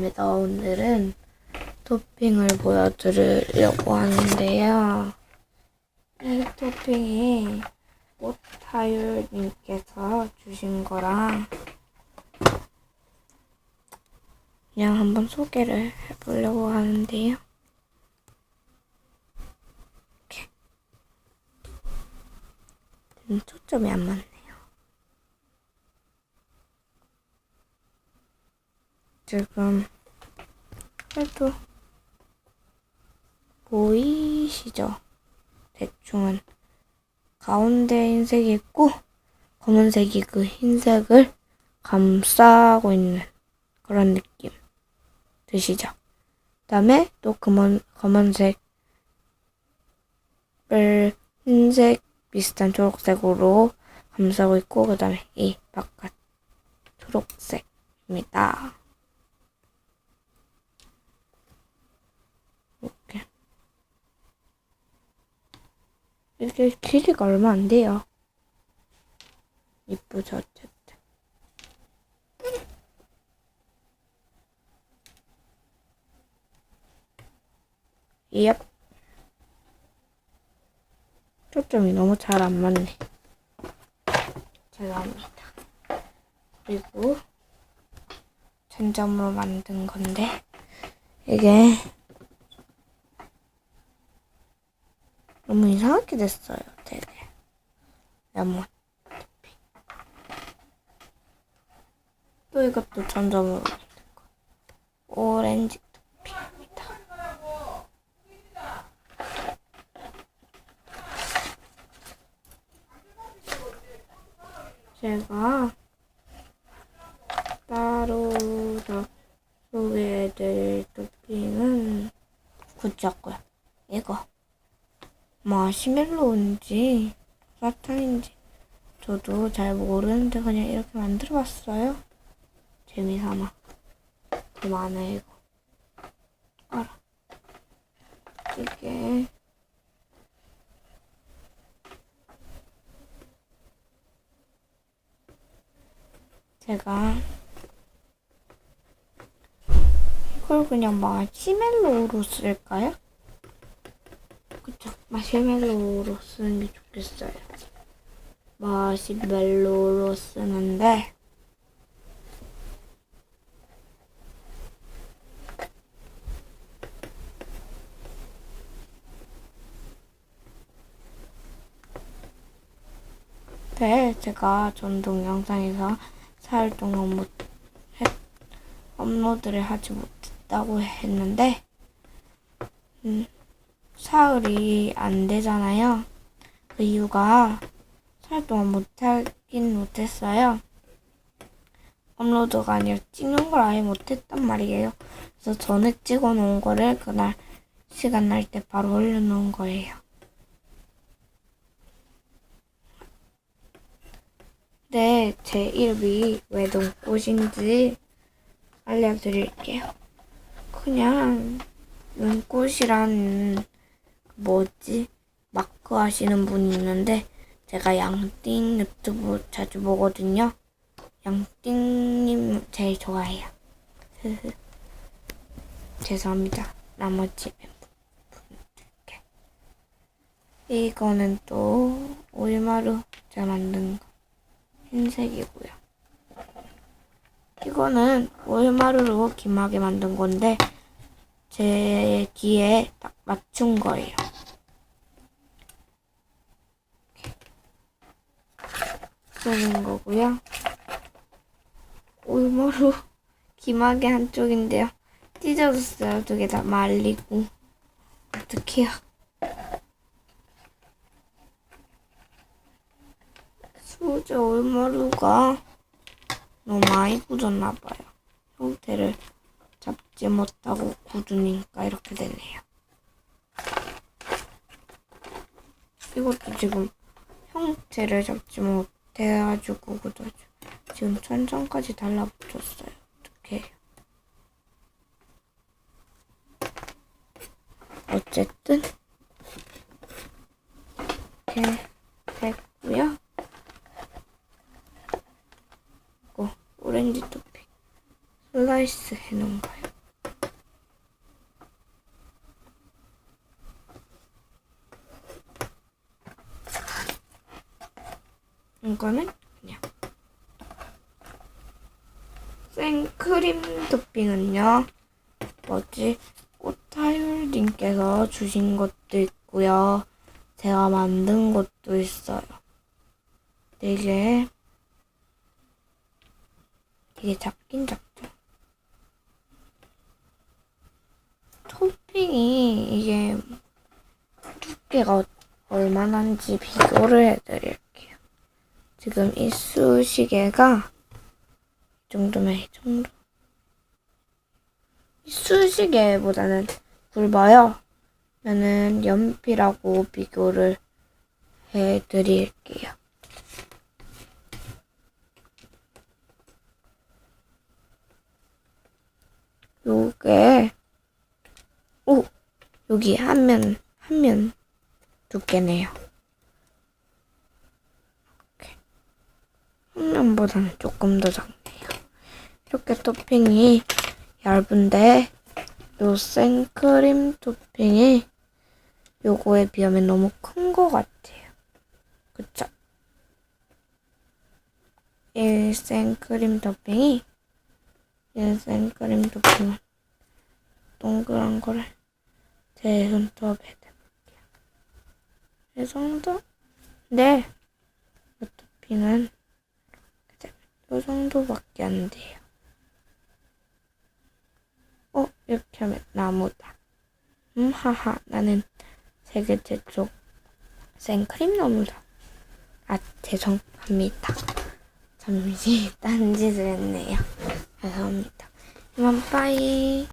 반갑습니다. 오늘은 토핑을 보여드리려고 하는데요. 이 토핑이 꽃타율님께서 주신 거랑 그냥 한번 소개를 해보려고 하는데요. 초점이 안 맞네요. 지금 그래도 보이시죠? 대충은 가운데 흰색이 있고 검은색이 그 흰색을 감싸고 있는 그런 느낌 드시죠? 그다음에 또 검은 검은색을 흰색 비슷한 초록색으로 감싸고 있고 그다음에 이 바깥 초록색입니다. 이렇게 이게 길이가 얼마 안 돼요. 이쁘죠 어쨌든. 예. 초점이 너무 잘 안 맞네. 죄송합니다. 그리고 전점으로 만든 건데 이게 너무 이상하게 됐어요. 레몬. 토핑. 또 이것도 거. 오렌지 토핑입니다. 제가 따로 더 소개해드릴 토핑은 굳었고요. 이거. 마시멜로인지 사탕인지 저도 잘 모르는데 그냥 이렇게 만들어봤어요. 재미삼아. 그만해 이거. 알아. 이게 제가 이걸 그냥 마시멜로우로 쓸까요? 그쵸. 마시멜로우로 쓰는 게 좋겠어요. 마시멜로우로 쓰는데, 네, 제가 전 동 영상에서 사흘 동안 못, 했, 업로드를 하지 못했다고 했는데, 음, 사흘이 안 되잖아요. 그 이유가 사흘 동안 못하긴 못했어요. 업로드가 아니라 찍는 걸 아예 못했단 말이에요. 그래서 전에 찍어 놓은 거를 그날 시간 날 때 바로 올려놓은 거예요. 네, 제 이름이 왜 눈꽃인지 알려드릴게요. 그냥 눈꽃이란 뭐지? 마크 하시는 분이 있는데 제가 양띵 유튜브 자주 보거든요. 양띵님 제일 좋아해요. 죄송합니다. 나머지 멤버분들께. 이거는 또 오일마루 제가 만든 거 흰색이고요. 이거는 오일마루로 김하게 만든 건데 제 귀에 딱 맞춘 거예요. 쓰는 거고요. 올머루 기막이 한쪽인데요. 찢어졌어요. 두 개 다 말리고. 어떡해요. 수제 올머루가 너무 많이 굳었나 봐요. 형태를 잡지 못하고 굳으니까 이렇게 되네요. 이것도 지금 형태를 잡지 못 해가지고 굳어져. 지금 천장까지 달라붙었어요. 어떡해. 어쨌든 이렇게 됐고요. 그리고 오렌지 토핑 슬라이스 해놓은 거예요. 이거는 그냥 생크림 토핑은요. 뭐지? 꽃타율님께서 주신 것도 있고요. 제가 만든 것도 있어요. 되게 되게 작긴 작죠. 토핑이 이게 두께가 얼마나인지 비교를 해드릴게요. 지금 이쑤시개가 이 정도면 이 정도. 이쑤시개보다는 굵어요. 저는 연필하고 비교를 해드릴게요. 요게 오 여기 한 면 한 면 두께네요. 이렇게 한 면보다는 조금 더 작네요. 이렇게 토핑이 얇은데 요 생크림 토핑이 요거에 비하면 너무 큰 것 같아요. 그쵸? 이 생크림 토핑이 이 생크림 토핑은 동그란 거를 제 손톱에 대볼게요. 이 정도? 네. 이 토핑은 이 정도밖에 안 돼요. 어, 이렇게 하면 나무다. 음, 하하. 나는 세계 최초 생크림 나무다. 아, 죄송합니다. 잠시 딴짓을 했네요. 죄송합니다. 이만 빠이.